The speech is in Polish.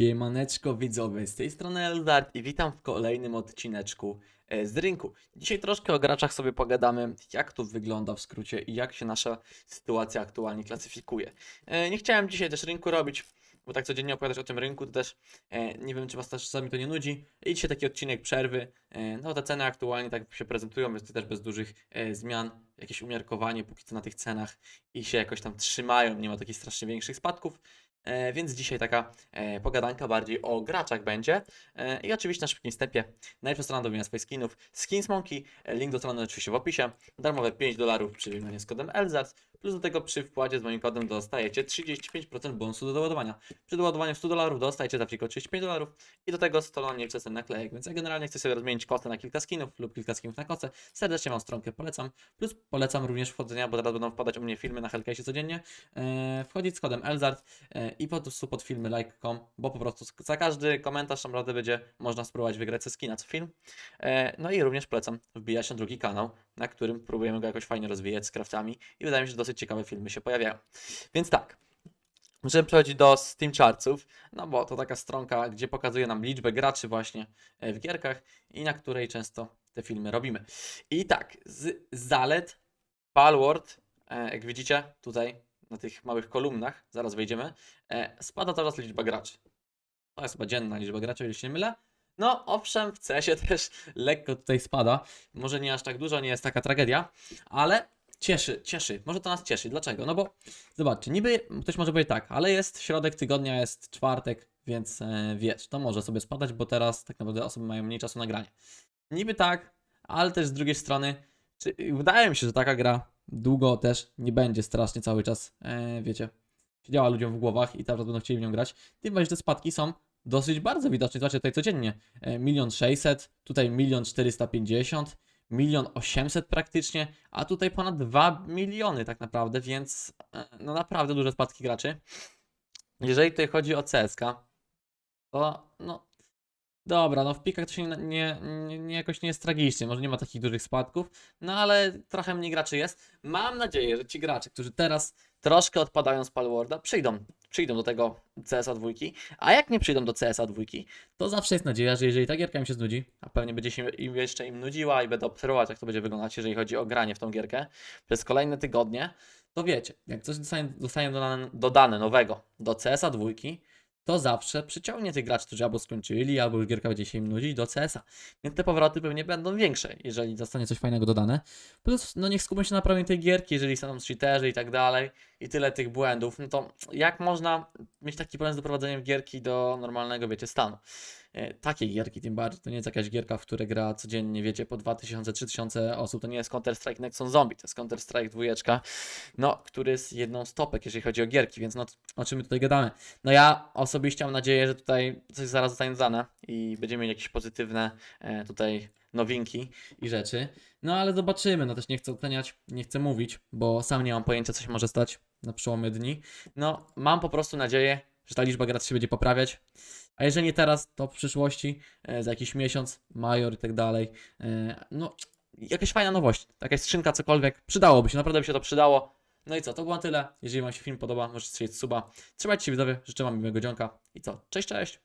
Siemaneczko widzowie, z tej strony Eldart i witam w kolejnym odcineczku e, z rynku. Dzisiaj troszkę o graczach sobie pogadamy, jak to wygląda w skrócie i jak się nasza sytuacja aktualnie klasyfikuje. E, Nie chciałem dzisiaj też rynku robić, bo tak codziennie opowiadać o tym rynku, to też e, nie wiem, czy was też czasami to nie nudzi. I dzisiaj taki odcinek przerwy. No te ceny aktualnie tak się prezentują, więc też bez dużych zmian. Jakieś umiarkowanie póki co na tych cenach i się jakoś tam trzymają, nie ma takich strasznie większych spadków. E, więc dzisiaj taka e, pogadanka bardziej o graczach będzie. E, I oczywiście na szybkim wstępie najpierw strona do wymiany swoich skinów. Skins Monkey, link do strony oczywiście w opisie. Darmowe 5 dolarów przy wymianie z kodem ELZARS. Plus do tego przy wpłacie z moim kodem dostajecie 35% bonusu do doładowania. Przy doładowaniu 100 dolarów dostajecie za tylko 35 dolarów i do tego 100 nie chcę naklejek. Więc ja generalnie chcę sobie rozmienić kosę na kilka skinów lub kilka skinów na kosę. Serdecznie Wam stronkę polecam. Plus polecam również wchodzenia, bo teraz będą wpadać u mnie filmy na Hellcase'ie codziennie. E, wchodzić z kodem ELZARD e, i po prostu pod filmy like.com, bo po prostu za każdy komentarz naprawdę będzie można spróbować wygrać ze skina co film. E, no i również polecam wbijać na drugi kanał, na którym próbujemy go jakoś fajnie rozwijać z craftami i wydaje mi się, że dosyć ciekawe filmy się pojawiają. Więc tak, Możemy przechodzić do Steam Chartsów, no bo to taka stronka, gdzie pokazuje nam liczbę graczy właśnie e, w gierkach i na której często te filmy robimy. I tak, z zalet Palworld, e, jak widzicie tutaj na tych małych kolumnach, zaraz wejdziemy, e, spada coraz liczba graczy. To jest chyba dzienna liczba graczy, jeśli się nie mylę. No, owszem, w CS-ie też lekko tutaj spada. Może nie aż tak dużo, nie jest taka tragedia, ale cieszy, cieszy. Może to nas cieszy. Dlaczego? No bo zobaczcie, niby ktoś może powiedzieć tak, ale jest środek tygodnia, jest czwartek, więc e, wiesz, to może sobie spadać, bo teraz tak naprawdę osoby mają mniej czasu na granie. Niby tak, ale też z drugiej strony, czy, wydaje mi się, że taka gra długo też nie będzie strasznie cały czas, e, wiecie, siedziała ludziom w głowach i teraz będą chcieli w nią grać. Tym bardziej, że te spadki są dosyć bardzo widoczne. Zobaczcie tutaj codziennie. E, milion sześćset, tutaj milion czterysta pięćdziesiąt, milion osiemset praktycznie, a tutaj ponad 2 miliony tak naprawdę, więc e, no naprawdę duże spadki graczy. Jeżeli tutaj chodzi o CSK, to no dobra, no w pikach to się nie, nie, nie, jakoś nie jest tragicznie, może nie ma takich dużych spadków, no ale trochę mniej graczy jest. Mam nadzieję, że ci gracze, którzy teraz troszkę odpadają z Palworlda, przyjdą, przyjdą do tego CSA dwójki, a jak nie przyjdą do CSA dwójki, to zawsze jest nadzieja, że jeżeli ta gierka im się znudzi, a pewnie będzie się im jeszcze im nudziła i będę obserwować, jak to będzie wyglądać, jeżeli chodzi o granie w tą gierkę przez kolejne tygodnie, to wiecie, jak coś zostanie, dodane, dodane nowego do CSA dwójki, to zawsze przyciągnie tych graczy, którzy albo skończyli, albo gierka będzie się im nudzić do CS-a. Więc te powroty pewnie będą większe, jeżeli zostanie coś fajnego dodane. Plus, no niech skupią się na naprawieniu tej gierki, jeżeli są cheaterzy i tak dalej, i tyle tych błędów, no to jak można mieć taki problem z doprowadzeniem gierki do normalnego, wiecie, stanu? E, Takiej gierki tym bardziej, to nie jest jakaś gierka, w której gra codziennie, wiecie, po 2000-3000 osób, to nie jest Counter-Strike Nexon Zombie, to jest Counter-Strike dwójeczka, no, który jest jedną z topek, jeżeli chodzi o gierki, więc no, o czym my tutaj gadamy? No ja osobiście mam nadzieję, że tutaj coś zaraz zostanie dodane i będziemy mieli jakieś pozytywne e, tutaj nowinki i rzeczy. No ale zobaczymy, no też nie chcę oceniać, nie chcę mówić, bo sam nie mam pojęcia, co się może stać na przełomie dni. No, mam po prostu nadzieję, że ta liczba graczy się będzie poprawiać. A jeżeli nie teraz, to w przyszłości, e, za jakiś miesiąc, major i tak dalej. E, no, jakaś fajna nowość, jakaś skrzynka, cokolwiek. Przydałoby się, naprawdę by się to przydało. No i co, to było tyle. Jeżeli Wam się film podoba, możecie strzelić suba. Trzymajcie się widzowie, życzę Wam miłego dzionka. I co, cześć, cześć!